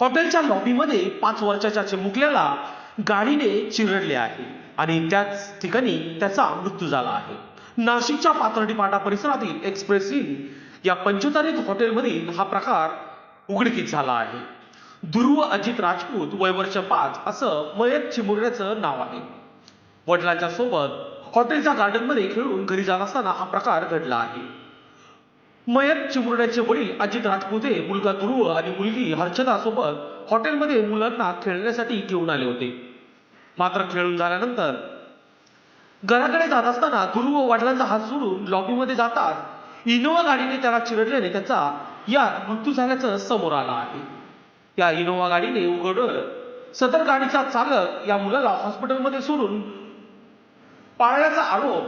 हॉटेलच्या लॉबीमध्ये पाच वर्षाच्या चिमुकल्याला गाडीने चिरडले आहे आणि त्याच ठिकाणी त्याचा मृत्यू झाला आहे. नाशिकच्या पाथर्डीपाटा परिसरातील एक्सप्रेस इन या पंचतारीख हॉटेलमधील हा प्रकार उघडकीस झाला आहे. ध्रुव अजित राजपूत वय वर्ष पाच असं मयत चिमुरड्याचं नाव आहे. वडिलांच्या सोबत हॉटेलच्या गार्डनमध्ये खेळून घरी जात असताना हा प्रकार घडला आहे. मयत चिमुरड्याचे वडील अजित राजपुते मुलगा ध्रुव आणि मुलगी हर्षदा सोबत हॉटेलमध्ये मुलांना खेळण्यासाठी घेऊन आले होते. मात्र खेळून झाल्यानंतर घराकडे जात असताना ध्रुव वडिलांचा हात सोडून लॉबीमध्ये जातात. इनोवा गाडीने त्याला चिरडल्याने त्याचा यात मृत्यू झाल्याचं समोर आलं आहे. या इनोवा गाडीने उघड सदर गाडीचा चालक या मुलाला हॉस्पिटलमध्ये सोडून पाळण्याचा आरोप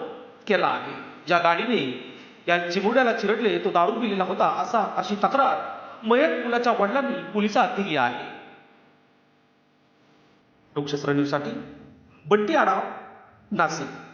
केला आहे. ज्या गाडीने या चिमुड्याला चिरडले तो दारू पिलेला होता असा अशी तक्रार मयत मुलाच्या वडिलांनी पोलिसात दिली आहे. लोकशास्त्र न्यूजसाठी बंटी आढाव नाशिक.